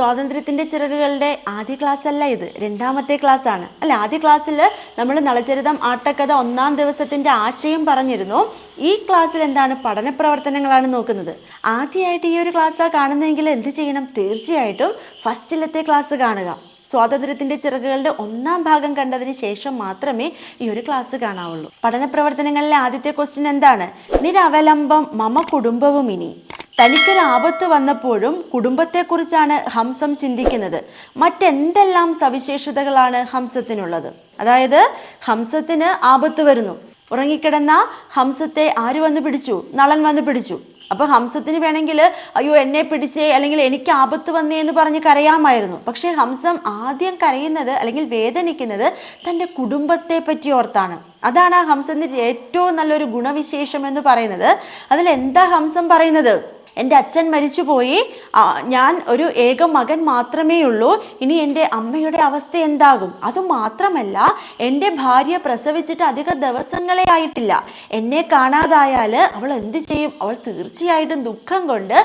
സ്വാതന്ത്ര്യത്തിന്റെ ചിറകുകളുടെ ആദ്യ ക്ലാസ് അല്ല ഇത്. രണ്ടാമത്തെ ക്ലാസ് ആണ്. അല്ല ആദ്യ ക്ലാസ്സിൽ നമ്മൾ നളചരിതം ആട്ടക്കഥ ഒന്നാം ദിവസത്തിന്റെ ആശയം പറഞ്ഞിരുന്നു. ഈ ക്ലാസ്സിൽ എന്താണ് പഠന പ്രവർത്തനങ്ങളാണ് നോക്കുന്നത്. ആദ്യമായിട്ട് ഈ ഒരു ക്ലാസ് കാണുന്നതെങ്കിൽ എന്ത് ചെയ്യണം? തീർച്ചയായിട്ടും ഫസ്റ്റിലത്തെ ക്ലാസ് കാണുക. സ്വാതന്ത്ര്യത്തിന്റെ ചിറകുകളുടെ ഒന്നാം ഭാഗം കണ്ടതിന് ശേഷം മാത്രമേ ഈ ഒരു ക്ലാസ് കാണാവുള്ളൂ. പഠന പ്രവർത്തനങ്ങളിലെ ആദ്യത്തെ ക്വസ്റ്റ്യൻ എന്താണ്? നിരവലംബം മമ കുടുംബവും ഇനി. തനിക്കൊരു ആപത്ത് വന്നപ്പോഴും കുടുംബത്തെക്കുറിച്ചാണ് ഹംസം ചിന്തിക്കുന്നത്. മറ്റെന്തെല്ലാം സവിശേഷതകളാണ് ഹംസത്തിനുള്ളത്? അതായത് ഹംസത്തിന് ആപത്ത് വരുന്നു. ഉറങ്ങിക്കിടന്ന ഹംസത്തെ ആര് വന്ന് പിടിച്ചു? നളൻ വന്ന് പിടിച്ചു. അപ്പൊ ഹംസത്തിന് വേണമെങ്കിൽ അയ്യോ എന്നെ പിടിച്ചേ അല്ലെങ്കിൽ എനിക്ക് ആപത്ത് വന്നേ എന്ന് പറഞ്ഞ് കരയാമായിരുന്നു. പക്ഷേ ഹംസം ആദ്യം കരയുന്നത് അല്ലെങ്കിൽ വേദനിക്കുന്നത് തന്റെ കുടുംബത്തെ പറ്റി ഓർത്താണ്. അതാണ് ആ ഹംസത്തിന്റെ ഏറ്റവും നല്ലൊരു ഗുണവിശേഷം എന്ന് പറയുന്നത്. അതിൽ എന്താ ഹംസം പറയുന്നത്? എന്റെ അച്ഛൻ മരിച്ചുപോയി. ഞാൻ ഒരു ഏക മകൻ മാത്രമേ ഉള്ളൂ ഇനി എന്റെ അമ്മയുടെ അവസ്ഥ എന്താകും? അതുമാത്രമല്ല എന്റെ ഭാര്യ പ്രസവിച്ചിട്ട് അധിക ദിവസങ്ങളെ ആയിട്ടില്ല. എന്നെ കാണാതായാൽ അവൾ എന്ത് ചെയ്യും? അവൾ തീർച്ചയായിട്ടും ദുഃഖം കൊണ്ട്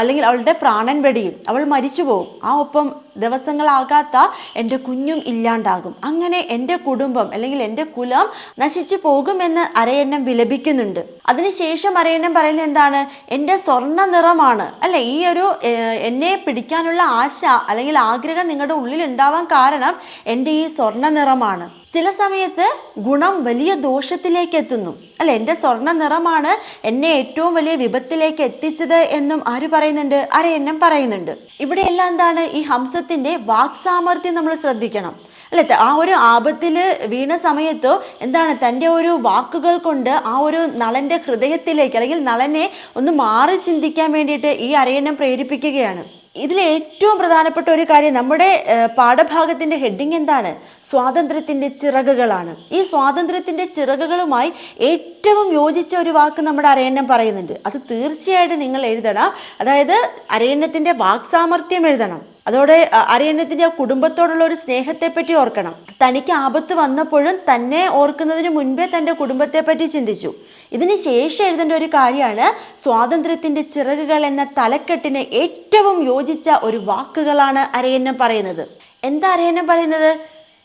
അല്ലെങ്കിൽ അവളുടെ പ്രാണൻ വെടിയും. അവൾ മരിച്ചു പോകും ആ ഒപ്പം ദിവസങ്ങളാകാത്ത എന്റെ കുഞ്ഞും ഇല്ലാണ്ടാകും. അങ്ങനെ എന്റെ കുടുംബം അല്ലെങ്കിൽ എന്റെ കുലം നശിച്ചു പോകുമെന്ന് അരയന്നം വിലപിക്കുന്നുണ്ട്. അതിനുശേഷം അരയന്നം പറയുന്നത് എന്താണ്? എന്റെ സ്വർണ നിറമാണ് അല്ലെ? ഈ ഒരു എന്നെ പിടിക്കാനുള്ള ആശ അല്ലെങ്കിൽ ആഗ്രഹം നിങ്ങളുടെ ഉള്ളിൽ ഉണ്ടാവാൻ കാരണം എന്റെ ഈ സ്വർണ നിറമാണ് ചില സമയത്ത് ഗുണം വലിയ ദോഷത്തിലേക്ക് എത്തുന്നു അല്ല? എന്റെ സ്വർണ നിറമാണ് എന്നെ ഏറ്റവും വലിയ വിപത്തിലേക്ക് എത്തിച്ചത് എന്നും ആര് പറയുന്നുണ്ട്? അരയന്നം പറയുന്നുണ്ട്. ഇവിടെ ഇവിടെയെല്ലാം എന്താണ്? ഈ ഹംസത്തിന്റെ വാക്സാമർത്ഥ്യം നമ്മൾ ശ്രദ്ധിക്കണം. അല്ലെ? ആ ഒരു ആപത്തിൽ വീണ സമയത്തോ എന്താണ് തന്റെ ഒരു വാക്കുകൾ കൊണ്ട് ആ ഒരു നളന്റെ ഹൃദയത്തിലേക്ക് അല്ലെങ്കിൽ നളനെ ഒന്ന് മാറി ചിന്തിക്കാൻ വേണ്ടിയിട്ട് ഈ അരയന്നം പ്രേരിപ്പിക്കുകയാണ്. ഇതിൽ ഏറ്റവും പ്രധാനപ്പെട്ട ഒരു കാര്യം നമ്മുടെ പാഠഭാഗത്തിന്റെ ഹെഡിങ് എന്താണ്? സ്വാതന്ത്ര്യത്തിന്റെ ചിറകുകളാണ്. ഈ സ്വാതന്ത്ര്യത്തിന്റെ ചിറകുകളുമായി ഏറ്റവും യോജിച്ച ഒരു വാക്ക് നമ്മുടെ അരയന്നം പറയുന്നുണ്ട്. അത് തീർച്ചയായിട്ടും നിങ്ങൾ എഴുതണം. അതായത് അരയന്നത്തിന്റെ വാക്സാമർത്ഥ്യം എഴുതണം. അതോടെ അ- അരയന്നത്തിന്റെ ആ കുടുംബത്തോടുള്ള ഒരു സ്നേഹത്തെ പറ്റി ഓർക്കണം. തനിക്ക് ആപത്ത് വന്നപ്പോഴും തന്നെ ഓർക്കുന്നതിന് മുൻപേ തന്റെ കുടുംബത്തെ പറ്റി ചിന്തിച്ചു. ഇതിന് ശേഷം എഴുതേണ്ട ഒരു കാര്യമാണ് സ്വാതന്ത്ര്യത്തിന്റെ ചിറകുകൾ എന്ന തലക്കെട്ടിന് ഏറ്റവും യോജിച്ച ഒരു വാക്കുകളാണ് അരയന്നം പറയുന്നത്. എന്താ അരയന്നം പറയുന്നത്?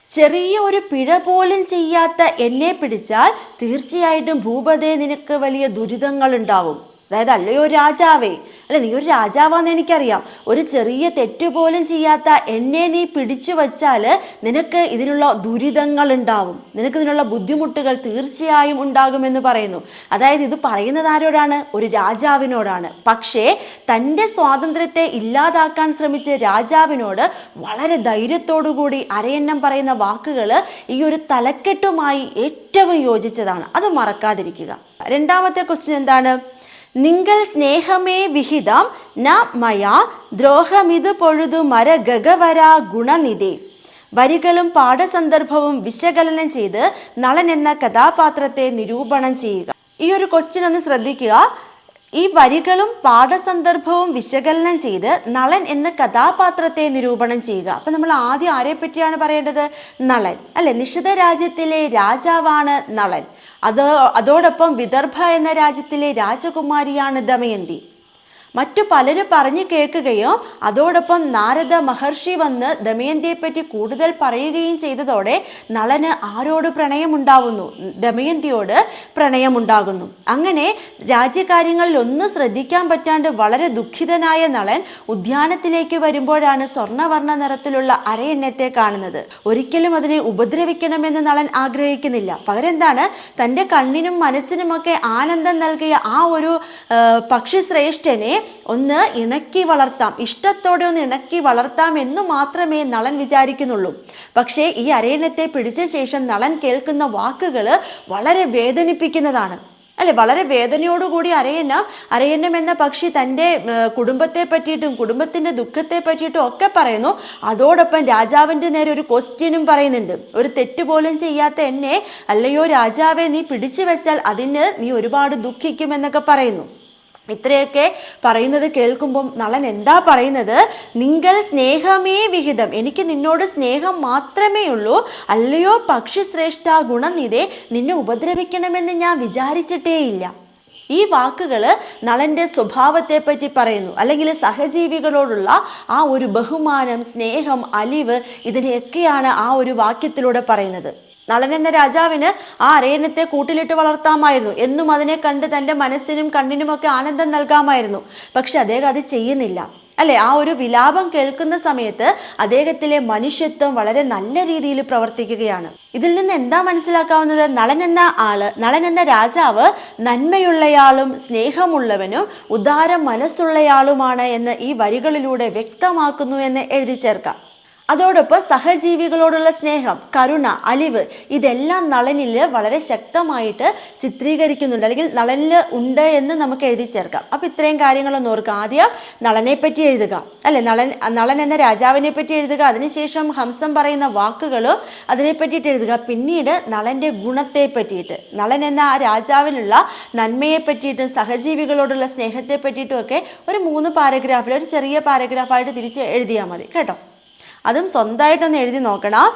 ചെറിയ ഒരു പിഴ പോലും ചെയ്യാത്ത എന്നെ പിടിച്ചാൽ തീർച്ചയായിട്ടും ഭൂപതേ നിനക്ക് വലിയ ദുരിതങ്ങൾ ഉണ്ടാവും അതായത് അല്ലയോ രാജാവേ? അല്ലെ നീ ഒരു രാജാവാന്ന് എനിക്കറിയാം. ഒരു ചെറിയ തെറ്റ് പോലും ചെയ്യാത്ത എന്നെ നീ പിടിച്ചു വച്ചാൽ നിനക്ക് ഇതിനുള്ള ദുരിതങ്ങൾ ഉണ്ടാവും. നിനക്ക് ഇതിനുള്ള ബുദ്ധിമുട്ടുകൾ തീർച്ചയായും ഉണ്ടാകുമെന്ന് പറയുന്നു. അതായത് ഇത് പറയുന്നത് ആരോടാണ്? ഒരു രാജാവിനോടാണ്. പക്ഷേ തന്റെ സ്വാതന്ത്ര്യത്തെ ഇല്ലാതാക്കാൻ ശ്രമിച്ച രാജാവിനോട് വളരെ കൂടി അരയന്നം പറയുന്ന വാക്കുകൾ ഈ ഒരു തലക്കെട്ടുമായി ഏറ്റവും യോജിച്ചതാണ്. അത് മറക്കാതിരിക്കുക. രണ്ടാമത്തെ ക്വസ്റ്റ്യൻ എന്താണ്? നിങ്ങൾ സ്നേഹമേ വിഹിതം ന മയാ ദ്രോഹമിതു പൊഴുതു മര ഗഗവര ഗുണനിധി. വരികളും പാഠസന്ദർഭവും വിശകലനം ചെയ്ത് നളൻ എന്ന കഥാപാത്രത്തെ നിരൂപണം ചെയ്യുക. ഈ ഒരു ക്വസ്റ്റ്യൻ ഒന്ന് ശ്രദ്ധിക്കുക. ഈ വരികളും പാഠസന്ദർഭവും വിശകലനം ചെയ്ത് നളൻ എന്ന കഥാപാത്രത്തെ നിരൂപണം ചെയ്യുക. അപ്പം നമ്മൾ ആദ്യം ആരെ പറ്റിയാണ് പറയേണ്ടത്? നളൻ. അല്ലെ? നിഷിത രാജ്യത്തിലെ രാജാവാണ് നളൻ. അത് അതോടൊപ്പം വിദർഭ എന്ന രാജ്യത്തിലെ രാജകുമാരിയാണ് ദമയന്തി. മറ്റു പലരും പറഞ്ഞു കേൾക്കുകയോ അതോടൊപ്പം നാരദ മഹർഷി വന്ന് ദമയന്തിയെ പറ്റി കൂടുതൽ പറയുകയും ചെയ്തതോടെ നളന് ആരോട് പ്രണയമുണ്ടാവുന്നു? ദമയന്തിയോട് പ്രണയമുണ്ടാകുന്നു. അങ്ങനെ രാജ്യകാര്യങ്ങളിൽ ഒന്നും ശ്രദ്ധിക്കാൻ പറ്റാണ്ട് വളരെ ദുഃഖിതനായ നളൻ ഉദ്യാനത്തിലേക്ക് വരുമ്പോഴാണ് സ്വർണവർണ നിറത്തിലുള്ള അരയന്നത്തെ കാണുന്നത്. ഒരിക്കലും അതിനെ ഉപദ്രവിക്കണമെന്ന് നളൻ ആഗ്രഹിക്കുന്നില്ല. പകരം എന്താണ് തന്റെ കണ്ണിനും മനസ്സിനുമൊക്കെ ആനന്ദം നൽകിയ ആ ഒരു പക്ഷിശ്രേഷ്ഠനെ ഒന്ന് ഇണക്കി വളർത്താം. ഇഷ്ടത്തോടെ ഒന്ന് ഇണക്കി വളർത്താം എന്ന് മാത്രമേ നളൻ വിചാരിക്കുന്നുള്ളൂ. പക്ഷേ ഈ അരയണത്തെ പിടിച്ച ശേഷം നളൻ കേൾക്കുന്ന വാക്കുകൾ വളരെ വേദനിപ്പിക്കുന്നതാണ്. അല്ലെ വളരെ വേദനയോടുകൂടി അരയന്നം അരയന്നം എന്ന പക്ഷി തന്റെ കുടുംബത്തെ പറ്റിയിട്ടും കുടുംബത്തിന്റെ ദുഃഖത്തെ പറ്റിയിട്ടും ഒക്കെ പറയുന്നു. അതോടൊപ്പം രാജാവിന്റെ നേരെ ഒരു ക്വസ്റ്റ്യനും പറയുന്നുണ്ട്. ഒരു തെറ്റ് പോലും ചെയ്യാത്ത എന്നെ അല്ലയോ രാജാവെ നീ പിടിച്ചു വെച്ചാൽ അതിന് നീ ഒരുപാട് ദുഃഖിക്കുമെന്നൊക്കെ പറയുന്നു. ഇത്രയൊക്കെ പറയുന്നത് കേൾക്കുമ്പം നളൻ എന്താ പറയുന്നത്? നിങ്ങൾ സ്നേഹമേ വിഹിതം. എനിക്ക് നിന്നോട് സ്നേഹം മാത്രമേ ഉള്ളൂ. അല്ലയോ പക്ഷിശ്രേഷ്ഠ ഗുണനിധേ നിന്നെ ഉപദ്രവിക്കണമെന്ന് ഞാൻ വിചാരിച്ചിട്ടേയില്ല. ഈ വാക്കുകൾ നളന്റെ സ്വഭാവത്തെ പറ്റി പറയുന്നു. അല്ലെങ്കിൽ സഹജീവികളോടുള്ള ആ ഒരു ബഹുമാനം സ്നേഹം അലിവ് ഇതിനെയൊക്കെയാണ് ആ ഒരു വാക്യത്തിലൂടെ പറയുന്നത്. നളൻ എന്ന രാജാവിന് ആ അരയന്നത്തെ കൂട്ടിലിട്ട് വളർത്താമായിരുന്നു. എന്നും അതിനെ കണ്ട് തന്റെ മനസ്സിനും കണ്ണിനുമൊക്കെ ആനന്ദം നൽകാമായിരുന്നു. പക്ഷെ അദ്ദേഹം അത് ചെയ്യുന്നില്ല. അല്ലെ? ആ ഒരു വിലാപം കേൾക്കുന്ന സമയത്ത് അദ്ദേഹത്തിലെ മനുഷ്യത്വം വളരെ നല്ല രീതിയിൽ പ്രവർത്തിക്കുകയാണ്. ഇതിൽ നിന്ന് എന്താ മനസ്സിലാക്കാവുന്നത്? നളൻ എന്ന ആൾ നളൻ എന്ന രാജാവ് നന്മയുള്ളയാളും സ്നേഹമുള്ളവനും ഉദാര മനസ്സുള്ളയാളുമാണ് എന്ന് ഈ വരികളിലൂടെ വ്യക്തമാക്കുന്നു എന്ന് എഴുതി ചേർക്കാം അതോടൊപ്പം സഹജീവികളോടുള്ള സ്നേഹം കരുണ അലിവ് ഇതെല്ലാം നളനിൽ വളരെ ശക്തമായിട്ട് ചിത്രീകരിക്കുന്നുണ്ട്. അല്ലെങ്കിൽ നളനിൽ ഉണ്ട് എന്ന് നമുക്ക് എഴുതി ചേർക്കാം. അപ്പോൾ ഇത്രയും കാര്യങ്ങളൊന്നും ഓർക്കുക. ആദ്യം നളനെ പറ്റി എഴുതുക. അല്ലെ? നളൻ നളൻ എന്ന രാജാവിനെ പറ്റി എഴുതുക. അതിനുശേഷം ഹംസം പറയുന്ന വാക്കുകളും അതിനെ പറ്റിയിട്ട് എഴുതുക. പിന്നീട് നളന്റെ ഗുണത്തെ പറ്റിയിട്ട് നളൻ എന്ന ആ രാജാവിനുള്ള നന്മയെ പറ്റിയിട്ടും സഹജീവികളോടുള്ള സ്നേഹത്തെ പറ്റിയിട്ടും ഒക്കെ ഒരു മൂന്ന് പാരഗ്രാഫിൽ ഒരു ചെറിയ പാരഗ്രാഫായിട്ട് തിരിച്ച് എഴുതിയാൽ മതി. കേട്ടോ? അതും സ്വന്തമായിട്ടൊന്ന് എഴുതി നോക്കണം.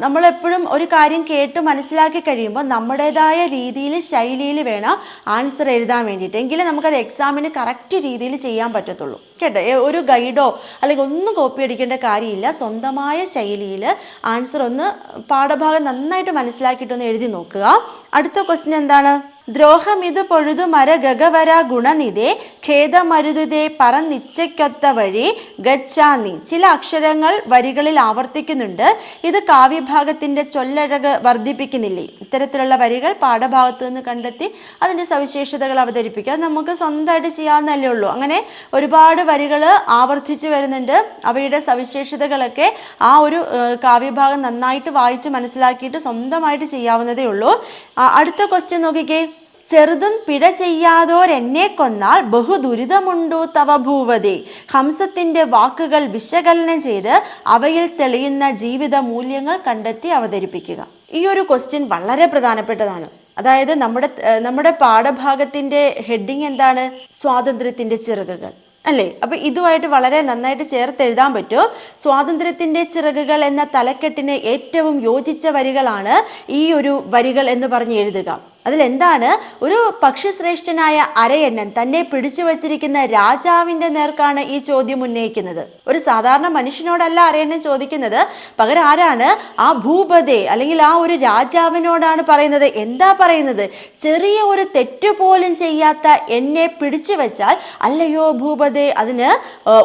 നമ്മളെപ്പോഴും ഒരു കാര്യം കേട്ട് മനസ്സിലാക്കി കഴിയുമ്പോൾ നമ്മുടേതായ രീതിയിൽ ശൈലിയിൽ വേണം ആൻസർ എഴുതാൻ വേണ്ടിയിട്ട്. എങ്കിലേ നമുക്കത് എക്സാമിന് കറക്റ്റ് രീതിയിൽ ചെയ്യാൻ പറ്റത്തുള്ളൂ. കേട്ടോ? ഒരു ഗൈഡോ അല്ലെങ്കിൽ ഒന്നും കോപ്പി അടിക്കേണ്ട കാര്യമില്ല. സ്വന്തമായ ശൈലിയിൽ ആൻസർ ഒന്ന് പാഠഭാഗം നന്നായിട്ട് മനസ്സിലാക്കിയിട്ടൊന്ന് എഴുതി നോക്കുക. അടുത്ത ക്വസ്റ്റ്യൻ എന്താണ്? ദ്രോഹമിത് പൊഴുതു മര ഗഗവര ഗുണനിധേ ഖേദമരുതുതേ പറന്നിച്ചയ്ക്കൊത്ത വഴി ഗച്ഛാന്നി. ചില അക്ഷരങ്ങൾ വരികളിൽ ആവർത്തിക്കുന്നുണ്ട്. ഇത് കാവ്യഭാഗത്തിന്റെ ചൊല്ലഴക് വർദ്ധിപ്പിക്കുന്നില്ലേ? ഇത്തരത്തിലുള്ള വരികൾ പാഠഭാഗത്തു നിന്ന് കണ്ടെത്തി അതിന്റെ സവിശേഷതകൾ അവതരിപ്പിക്കുക. നമുക്ക് സ്വന്തമായിട്ട് ചെയ്യാവുന്നല്ലേ ഉള്ളൂ. അങ്ങനെ ഒരുപാട് വരികൾ ആവർത്തിച്ചു വരുന്നുണ്ട്. അവയുടെ സവിശേഷതകളൊക്കെ ആ ഒരു കാവ്യഭാഗം നന്നായിട്ട് വായിച്ച് മനസ്സിലാക്കിയിട്ട് സ്വന്തമായിട്ട് ചെയ്യാവുന്നതേ ഉള്ളൂ. അടുത്ത ക്വസ്റ്റ്യൻ നോക്കിക്കേ. ചെറുതും പിഴ ചെയ്യാതോരെന്നെ കൊന്നാൽ ബഹുദുരിതമുണ്ടു തവ ഭൂവതി. ഹംസത്തിന്റെ വാക്കുകൾ വിശകലനം ചെയ്ത് അവയിൽ തെളിയുന്ന ജീവിത മൂല്യങ്ങൾ കണ്ടെത്തി അവതരിപ്പിക്കുക. ഈ ഒരു ക്വസ്റ്റ്യൻ വളരെ പ്രധാനപ്പെട്ടതാണ്. അതായത് നമ്മുടെ നമ്മുടെ പാഠഭാഗത്തിന്റെ ഹെഡിങ് എന്താണ്? സ്വാതന്ത്ര്യത്തിന്റെ ചിറകുകൾ. അല്ലേ? അപ്പൊ ഇതുമായിട്ട് വളരെ നന്നായിട്ട് ചേർത്ത് എഴുതാൻ പറ്റും. സ്വാതന്ത്ര്യത്തിന്റെ ചിറകുകൾ എന്ന തലക്കെട്ടിന് ഏറ്റവും യോജിച്ച വരികളാണ് ഈ ഒരു വരികൾ എന്ന് പറഞ്ഞ് എഴുതുക. അതിലെന്താണ്? ഒരു പക്ഷിശ്രേഷ്ഠനായ അരയണ്ണൻ തന്നെ പിടിച്ചു വച്ചിരിക്കുന്ന രാജാവിന്റെ നേർക്കാണ് ഈ ചോദ്യം ഉന്നയിക്കുന്നത്. ഒരു സാധാരണ മനുഷ്യനോടല്ല അരയണ്ണൻ ചോദിക്കുന്നത്. പകരം ആരാണ്? ആ ഭൂപതേ അല്ലെങ്കിൽ ആ ഒരു രാജാവിനോടാണ് പറയുന്നത്. എന്താ പറയുന്നത്? ചെറിയ ഒരു തെറ്റ് പോലും ചെയ്യാത്ത എന്നെ പിടിച്ചു വെച്ചാൽ അല്ലയോ ഭൂപതേ അതിന്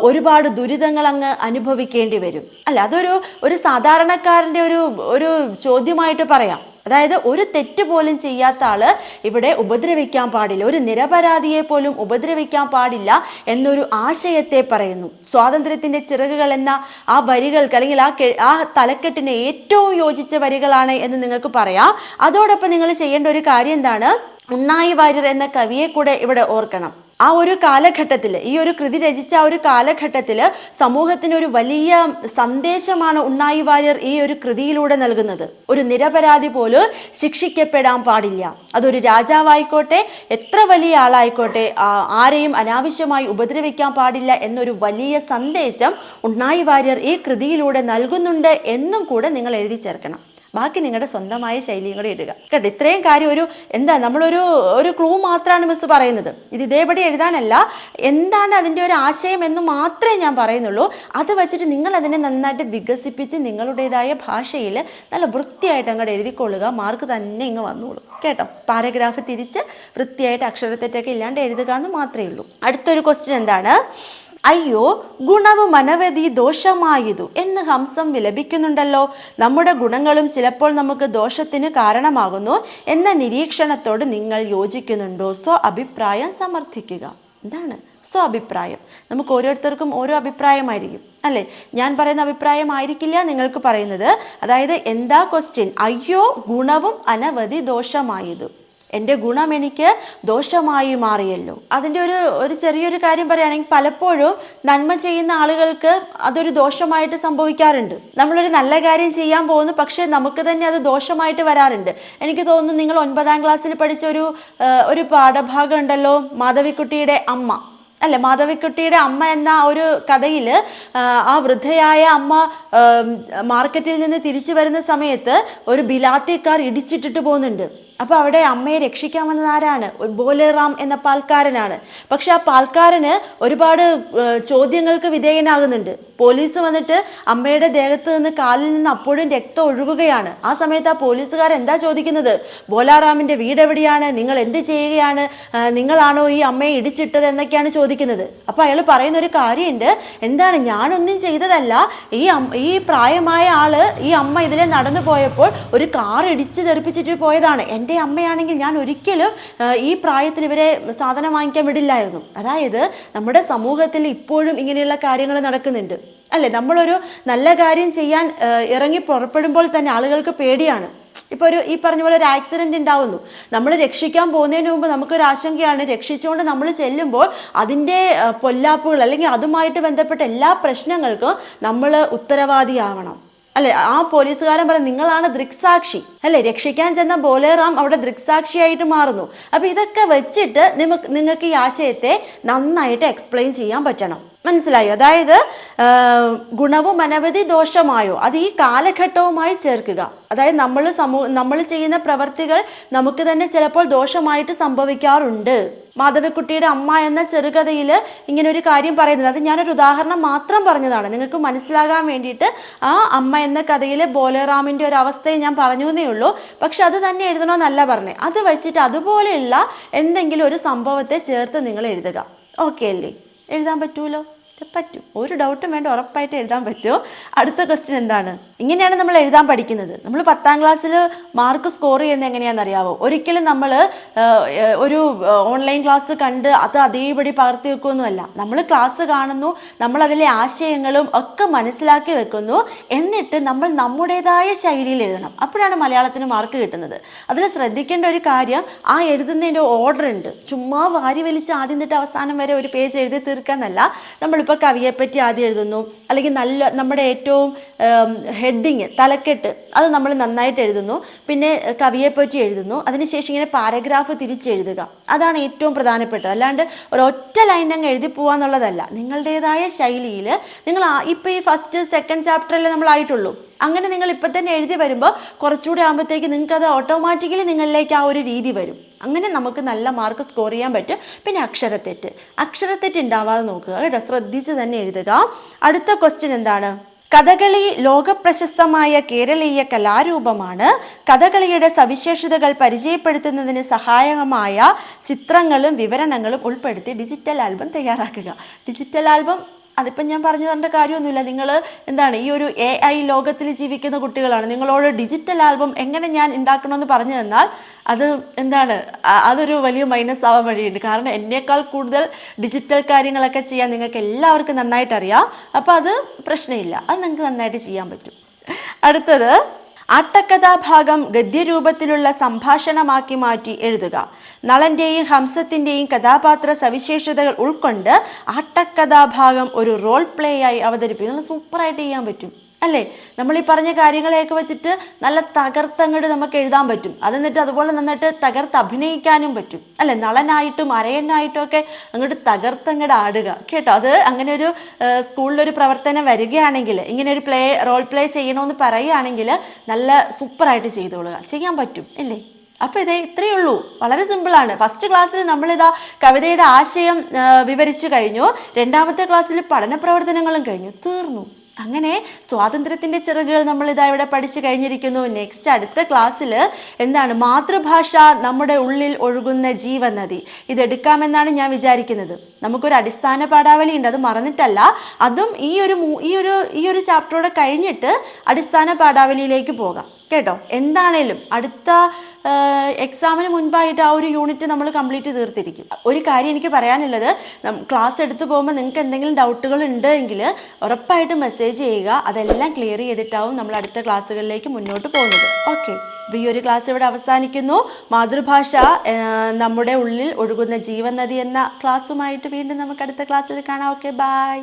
ഒരുപാട് ദുരിതങ്ങൾ അങ്ങ് അനുഭവിക്കേണ്ടി വരും. അല്ല അതൊരു ഒരു സാധാരണക്കാരന്റെ ഒരു ഒരു ചോദ്യമായിട്ട് പറയാം. അതായത് ഒരു തെറ്റ് പോലും ചെയ്യാത്ത ആൾ ഇവിടെ ഉപദ്രവിക്കാൻ പാടില്ല. ഒരു നിരപരാധിയെ പോലും ഉപദ്രവിക്കാൻ പാടില്ല എന്നൊരു ആശയത്തെ പറയുന്നു. സ്വാതന്ത്ര്യത്തിന്റെ ചിറകുകൾ എന്ന ആ വരികൾക്ക് അല്ലെങ്കിൽ ആ ആ തലക്കെട്ടിന് ഏറ്റവും യോജിച്ച വരികളാണ് എന്ന് നിങ്ങൾക്ക് പറയാം. അതോടൊപ്പം നിങ്ങൾ ചെയ്യേണ്ട ഒരു കാര്യം എന്താണ്? ഉണ്ണായി വാര്യർ എന്ന കവിയെ കൂടെ ഇവിടെ ഓർക്കണം. ആ ഒരു കാലഘട്ടത്തിൽ ഈ ഒരു കൃതി രചിച്ച ആ ഒരു കാലഘട്ടത്തിൽ സമൂഹത്തിന് ഒരു വലിയ സന്ദേശമാണ് ഉണ്ണായി വാര്യർ ഈ ഒരു കൃതിയിലൂടെ നൽകുന്നത്. ഒരു നിരപരാധി പോലും ശിക്ഷിക്കപ്പെടാൻ പാടില്ല. അതൊരു രാജാവായിക്കോട്ടെ എത്ര വലിയ ആളായിക്കോട്ടെ ആരെയും അനാവശ്യമായി ഉപദ്രവിക്കാൻ പാടില്ല എന്നൊരു വലിയ സന്ദേശം ഉണ്ണായി വാര്യർ ഈ കൃതിയിലൂടെ നൽകുന്നുണ്ട് എന്നും കൂടെ നിങ്ങൾ എഴുതി ചേർക്കണം. ബാക്കി നിങ്ങളുടെ സ്വന്തമായ ശൈലിയും കൂടെ ഇടുക. കേട്ടോ ഇത്രയും കാര്യം ഒരു എന്താ നമ്മളൊരു ഒരു ക്ലൂ മാത്രമാണ് മിസ് പറയുന്നത്. ഇത് ഇതേപടി എഴുതാനല്ല. എന്താണ് അതിന്റെ ഒരു ആശയം എന്ന് മാത്രമേ ഞാൻ പറയുന്നുള്ളൂ. അത് വെച്ചിട്ട് നിങ്ങൾ അതിനെ നന്നായിട്ട് വികസിപ്പിച്ച് നിങ്ങളുടേതായ ഭാഷയിൽ നല്ല വൃത്തിയായിട്ട് അങ്ങോട്ട് എഴുതിക്കൊള്ളുക. മാർക്ക് തന്നെ ഇങ്ങ് വന്നോളൂ. കേട്ടോ? പാരഗ്രാഫ് തിരിച്ച് വൃത്തിയായിട്ട് അക്ഷരത്തെറ്റൊക്കെ ഇല്ലാണ്ട് എഴുതുക എന്ന് മാത്രമേ ഉള്ളൂ. അടുത്തൊരു ക്വസ്റ്റ്യൻ എന്താണ്? അയ്യോ ഗുണവും അനവധി ദോഷമായതു എന്ന് ഹംസം വിലപിക്കുന്നുണ്ടല്ലോ. നമ്മുടെ ഗുണങ്ങളും ചിലപ്പോൾ നമുക്ക് ദോഷത്തിന് കാരണമാകുന്നു എന്ന നിരീക്ഷണത്തോട് നിങ്ങൾ യോജിക്കുന്നുണ്ടോ? സ്വ അഭിപ്രായം സമർത്ഥിക്കുക. എന്താണ്? സ്വ അഭിപ്രായം. നമുക്ക് ഓരോരുത്തർക്കും ഓരോ അഭിപ്രായമായിരിക്കും അല്ലേ? ഞാൻ പറയുന്ന അഭിപ്രായമായിരിക്കില്ല നിങ്ങൾക്ക് പറയുന്നത്. അതായത് എന്താ ക്വസ്റ്റ്യൻ അയ്യോ ഗുണവും അനവധി ദോഷമായത്. എന്റെ ഗുണം എനിക്ക് ദോഷമായി മാറിയല്ലോ. അതിന്റെ ഒരു ഒരു ചെറിയൊരു കാര്യം പറയുകയാണെങ്കിൽ പലപ്പോഴും നന്മ ചെയ്യുന്ന ആളുകൾക്ക് അതൊരു ദോഷമായിട്ട് സംഭവിക്കാറുണ്ട്. നമ്മളൊരു നല്ല കാര്യം ചെയ്യാൻ പോകുന്നു പക്ഷേ നമുക്ക് തന്നെ അത് ദോഷമായിട്ട് വരാറുണ്ട്. എനിക്ക് തോന്നുന്നു നിങ്ങൾ ഒൻപതാം ക്ലാസ്സിൽ പഠിച്ച ഒരു ഒരു പാഠഭാഗം ഉണ്ടല്ലോ മാധവിക്കുട്ടിയുടെ അമ്മ. അല്ലെ മാധവിക്കുട്ടിയുടെ അമ്മ എന്ന ഒരു കഥയിൽ ആ വൃദ്ധയായ അമ്മ മാർക്കറ്റിൽ നിന്ന് തിരിച്ചു വരുന്ന സമയത്ത് ഒരു ബിലാത്തിക്കാർ ഇടിച്ചിട്ടിട്ട് പോകുന്നുണ്ട്. അപ്പോൾ അവിടെ അമ്മയെ രക്ഷിക്കാൻ വന്നത് ആരാണ്? ബോലേറാം എന്ന പാൽക്കാരനാണ്. പക്ഷെ ആ പാൽക്കാരന് ഒരുപാട് ചോദ്യങ്ങൾക്ക് വിധേയനാകുന്നുണ്ട്. പോലീസ് വന്നിട്ട് അമ്മയുടെ ദേഹത്ത് നിന്ന് കാലിൽ നിന്ന് അപ്പോഴും രക്തം ഒഴുകുകയാണ്. ആ സമയത്ത് ആ പോലീസുകാർ എന്താ ചോദിക്കുന്നത്? ബോലാറാമിന്റെ വീട് എവിടെയാണ്? നിങ്ങൾ എന്ത് ചെയ്യുകയാണ്? നിങ്ങളാണോ ഈ അമ്മയെ ഇടിച്ചിട്ടത് എന്നൊക്കെയാണ് ചോദിക്കുന്നത്. അപ്പൊ അയാൾ പറയുന്ന ഒരു കാര്യമുണ്ട്. എന്താണ്? ഞാനൊന്നും ചെയ്തതല്ല. ഈ ഈ പ്രായമായ ആൾ ഈ അമ്മ ഇതിലെ നടന്നു പോയപ്പോൾ ഒരു കാർ ഇടിച്ച് തെറിപ്പിച്ചിട്ട് പോയതാണ്. എന്റെ അമ്മയാണെങ്കിൽ ഞാൻ ഒരിക്കലും ഈ പ്രായത്തിൽ ഇവരെ സാധനം വാങ്ങിക്കാൻ വിടില്ലായിരുന്നു. അതായത് നമ്മുടെ സമൂഹത്തിൽ ഇപ്പോഴും ഇങ്ങനെയുള്ള കാര്യങ്ങൾ നടക്കുന്നുണ്ട്. അല്ലേ? നമ്മളൊരു നല്ല കാര്യം ചെയ്യാൻ ഇറങ്ങി പുറപ്പെടുമ്പോൾ തന്നെ ആളുകൾക്ക് പേടിയാണ്. ഇപ്പോൾ ഒരു ഈ പറഞ്ഞ പോലെ ഒരു ആക്സിഡന്റ് ഉണ്ടാവുന്നു. നമ്മൾ രക്ഷിക്കാൻ പോകുന്നതിന് മുമ്പ് നമുക്കൊരു ആശങ്കയാണ്. രക്ഷിച്ചുകൊണ്ട് നമ്മൾ ചെല്ലുമ്പോൾ അതിന്റെ പൊല്ലാപ്പുകൾ അല്ലെങ്കിൽ അതുമായിട്ട് ബന്ധപ്പെട്ട എല്ലാ പ്രശ്നങ്ങൾക്കും നമ്മൾ ഉത്തരവാദിയാവണം. അല്ലെ? ആ പോലീസുകാരൻ പറയും നിങ്ങളാണ് ദൃക്സാക്ഷി. അല്ലെ? രക്ഷിക്കാൻ ചെന്ന ബോലേറാം അവിടെ ദൃക്സാക്ഷിയായിട്ട് മാറുന്നു. അപ്പൊ ഇതൊക്കെ വെച്ചിട്ട് നിങ്ങൾക്ക് നിങ്ങൾക്ക് ഈ ആശയത്തെ നന്നായിട്ട് എക്സ്പ്ലെയിൻ ചെയ്യാൻ പറ്റണം. മനസ്സിലായോ? അതായത് ഗുണവും അനവധി ദോഷമായോ? അത് ഈ കാലഘട്ടവുമായി ചേർക്കുക. അതായത് നമ്മൾ സമൂഹ നമ്മൾ ചെയ്യുന്ന പ്രവർത്തികൾ നമുക്ക് തന്നെ ചിലപ്പോൾ ദോഷമായിട്ട് സംഭവിക്കാറുണ്ട്. മാധവിക്കുട്ടിയുടെ അമ്മ എന്ന ചെറുകഥയിൽ ഇങ്ങനെ ഒരു കാര്യം പറയുന്നുണ്ട്. അത് ഞാനൊരു ഉദാഹരണം മാത്രം പറഞ്ഞതാണ്. നിങ്ങൾക്ക് മനസ്സിലാകാൻ വേണ്ടിയിട്ട് ആ അമ്മ എന്ന കഥയിലെ ബോലേറാമിന്റെ ഒരു അവസ്ഥയെ ഞാൻ പറഞ്ഞു എന്നേ ഉള്ളൂ. പക്ഷെ അത് തന്നെ എഴുതണമെന്നല്ല പറഞ്ഞേ. അത് വെച്ചിട്ട് അതുപോലെയുള്ള എന്തെങ്കിലും ഒരു സംഭവത്തെ ചേർത്ത് നിങ്ങൾ എഴുതുക. ഓക്കെ അല്ലേ? എഴുതാൻ പറ്റൂലോ? ഇത് പറ്റും. ഒരു ഡൗട്ടും വേണ്ട ഉറപ്പായിട്ട് എഴുതാൻ പറ്റുമോ അടുത്ത ക്വസ്റ്റ്യൻ എന്താണ്? ഇങ്ങനെയാണ് നമ്മൾ എഴുതാൻ പഠിക്കുന്നത്. നമ്മൾ പത്താം ക്ലാസ്സിൽ മാർക്ക് സ്കോർ ചെയ്യുന്നത് എങ്ങനെയാണെന്ന് അറിയാവോ? ഒരിക്കലും നമ്മൾ ഒരു ഓൺലൈൻ ക്ലാസ് കണ്ട് അത് അതേപടി പകർത്തി വെക്കുകയൊന്നുമല്ല നമ്മൾ ക്ലാസ് കാണുന്നു നമ്മൾ അതിലെ ആശയങ്ങളും ഒക്കെ മനസ്സിലാക്കി വെക്കുന്നു. എന്നിട്ട് നമ്മൾ നമ്മുടേതായ ശൈലിയിൽ എഴുതണം. അപ്പോഴാണ് മലയാളത്തിന് മാർക്ക് കിട്ടുന്നത്. അതിൽ ശ്രദ്ധിക്കേണ്ട ഒരു കാര്യം ആ എഴുതുന്നതിന്റെ ഓർഡർ ഉണ്ട്. ചുമ്മാ വാരി വലിച്ച് ആദ്യം തൊട്ട് അവസാനം വരെ ഒരു പേജ് എഴുതി തീർക്കാന്നല്ല. നമ്മളിപ്പോൾ കവിയെപ്പറ്റി ആദ്യം എഴുതുന്നു. അല്ലെങ്കിൽ നല്ല നമ്മുടെ ഏറ്റവും ഹെഡിങ് തലക്കെട്ട് അത് നമ്മൾ നന്നായിട്ട് എഴുതുന്നു. പിന്നെ കവിയെപ്പറ്റി എഴുതുന്നു. അതിനുശേഷം ഇങ്ങനെ പാരഗ്രാഫ് തിരിച്ചെഴുതുക. അതാണ് ഏറ്റവും പ്രധാനപ്പെട്ടത്. അല്ലാണ്ട് ഒരൊറ്റ ലൈൻ അങ്ങ് എഴുതി പോവാന്നുള്ളതല്ല. നിങ്ങളുടേതായ ശൈലിയിൽ നിങ്ങൾ ഇപ്പോൾ ഈ ഫസ്റ്റ് സെക്കൻഡ് ചാപ്റ്ററിൽ നമ്മളായിട്ടുള്ളൂ അങ്ങനെ നിങ്ങൾ ഇപ്പം തന്നെ എഴുതി വരുമ്പോൾ കുറച്ചുകൂടി ആകുമ്പോഴത്തേക്ക് നിങ്ങൾക്കത് ഓട്ടോമാറ്റിക്കലി നിങ്ങളിലേക്ക് ആ ഒരു രീതി വരും. അങ്ങനെ നമുക്ക് നല്ല മാർക്ക് സ്കോർ ചെയ്യാൻ പറ്റും. പിന്നെ അക്ഷരത്തെറ്റ്. അക്ഷരത്തെറ്റ് ഉണ്ടാവാതെ നോക്കുക. കേട്ടോ? ശ്രദ്ധിച്ച് തന്നെ എഴുതുക. അടുത്ത ക്വസ്റ്റ്യൻ എന്താണ്? കഥകളി ലോകപ്രശസ്തമായ കേരളീയ കലാരൂപമാണ്. കഥകളിയുടെ സവിശേഷതകൾ പരിചയപ്പെടുത്തുന്നതിന് സഹായകമായ ചിത്രങ്ങളും വിവരണങ്ങളും ഉൾപ്പെടുത്തി ഡിജിറ്റൽ ആൽബം തയ്യാറാക്കുക. ഡിജിറ്റൽ ആൽബം അതിപ്പം ഞാൻ പറഞ്ഞു തരേണ്ട കാര്യമൊന്നുമില്ല. നിങ്ങൾ എന്താണ് ഈ ഒരു എ ഐ ലോകത്തിൽ ജീവിക്കുന്ന കുട്ടികളാണ്. നിങ്ങളോട് ഡിജിറ്റൽ ആൽബം എങ്ങനെ ഞാൻ ഉണ്ടാക്കണമെന്ന് പറഞ്ഞു തന്നാൽ അത് എന്താണ് അതൊരു വലിയ മൈനസ് ആവാൻ വഴിയുണ്ട്. കാരണം എന്നേക്കാൾ കൂടുതൽ ഡിജിറ്റൽ കാര്യങ്ങളൊക്കെ ചെയ്യാൻ നിങ്ങൾക്ക് എല്ലാവർക്കും നന്നായിട്ട് അറിയാം. അപ്പോൾ അത് പ്രശ്നമില്ല. അത് നിങ്ങൾക്ക് നന്നായിട്ട് ചെയ്യാൻ പറ്റും. അടുത്തത് ആട്ടക്കഥാഭാഗം ഗദ്യരൂപത്തിലുള്ള സംഭാഷണമാക്കി മാറ്റി എഴുതുക. നളന്റെയും ഹംസത്തിന്റെയും കഥാപാത്ര സവിശേഷതകൾ ഉൾക്കൊണ്ട് ആട്ടക്കഥാഭാഗം ഒരു റോൾ പ്ലേ ആയി അവതരിപ്പിക്കും നല്ല സൂപ്പറായിട്ട് ചെയ്യാൻ പറ്റും. അല്ലേ? നമ്മൾ ഈ പറഞ്ഞ കാര്യങ്ങളെയൊക്കെ വെച്ചിട്ട് നല്ല തകർത്തങ്ങോട്ട് നമുക്ക് എഴുതാൻ പറ്റും. അത് എന്നിട്ട് അതുപോലെ നന്നായിട്ട് തകർത്ത് അഭിനയിക്കാനും പറ്റും. അല്ലെ? നളനായിട്ടും അരയനായിട്ടും ഒക്കെ അങ്ങോട്ട് തകർത്തങ്ങോട്ട് ആടുക. കേട്ടോ? അത് അങ്ങനെ ഒരു സ്കൂളിലൊരു പ്രവർത്തനം വരികയാണെങ്കിൽ ഇങ്ങനെ ഒരു പ്ലേ റോൾ പ്ലേ ചെയ്യണമെന്ന് പറയുകയാണെങ്കിൽ നല്ല സൂപ്പറായിട്ട് ചെയ്തോളുക. ചെയ്യാൻ പറ്റും. അല്ലേ? അപ്പോൾ ഇതേ ഇത്രയേ ഉള്ളൂ. വളരെ സിമ്പിളാണ് ഫസ്റ്റ് ക്ലാസ്സിൽ നമ്മൾ ഇതാ കവിതയുടെ ആശയം വിവരിച്ചു കഴിഞ്ഞു. രണ്ടാമത്തെ ക്ലാസ്സിൽ പഠന പ്രവർത്തനങ്ങളും കഴിഞ്ഞു. തീർന്നു. അങ്ങനെ സ്വാതന്ത്ര്യത്തിന്റെ ചിറകുകൾ നമ്മൾ ഇതാ ഇവിടെ പഠിച്ചു കഴിഞ്ഞിരിക്കുന്നു. നെക്സ്റ്റ് അടുത്ത ക്ലാസ്സിൽ എന്താണ്? മാതൃഭാഷ നമ്മുടെ ഉള്ളിൽ ഒഴുകുന്ന ജീവനദി. ഇതെടുക്കാമെന്നാണ് ഞാൻ വിചാരിക്കുന്നത്. നമുക്കൊരു അടിസ്ഥാന പാഠാവലി ഉണ്ട്. അത് മറന്നിട്ടല്ല. അതും ഈ ഒരു ഈ ഒരു ഈ ഒരു ചാപ്റ്ററോടെ കഴിഞ്ഞിട്ട് അടിസ്ഥാന പാഠാവലിയിലേക്ക് പോകാം. കേട്ടോ? എന്താണേലും അടുത്ത എക്സാമിന് മുൻപായിട്ട് ആ ഒരു യൂണിറ്റ് നമ്മൾ കംപ്ലീറ്റ് തീർത്തിരിക്കും. ഒരു കാര്യം എനിക്ക് പറയാനുള്ളത് ക്ലാസ് എടുത്തു പോകുമ്പോൾ നിങ്ങൾക്ക് എന്തെങ്കിലും ഡൗട്ടുകൾ ഉണ്ട് എങ്കിൽ ഉറപ്പായിട്ട് മെസ്സേജ് ചെയ്യുക. അതെല്ലാം ക്ലിയർ ചെയ്തിട്ടാവും നമ്മൾ അടുത്ത ക്ലാസ്സുകളിലേക്ക് മുന്നോട്ട് പോകുന്നത്. ഓക്കെ ഈ ഒരു ക്ലാസ് ഇവിടെ അവസാനിക്കുന്നു. മാതൃഭാഷ നമ്മുടെ ഉള്ളിൽ ഒഴുകുന്ന ജീവൻ നദി എന്ന ക്ലാസ്സുമായിട്ട് വീണ്ടും നമുക്ക് അടുത്ത ക്ലാസ്സിൽ കാണാം. Okay bye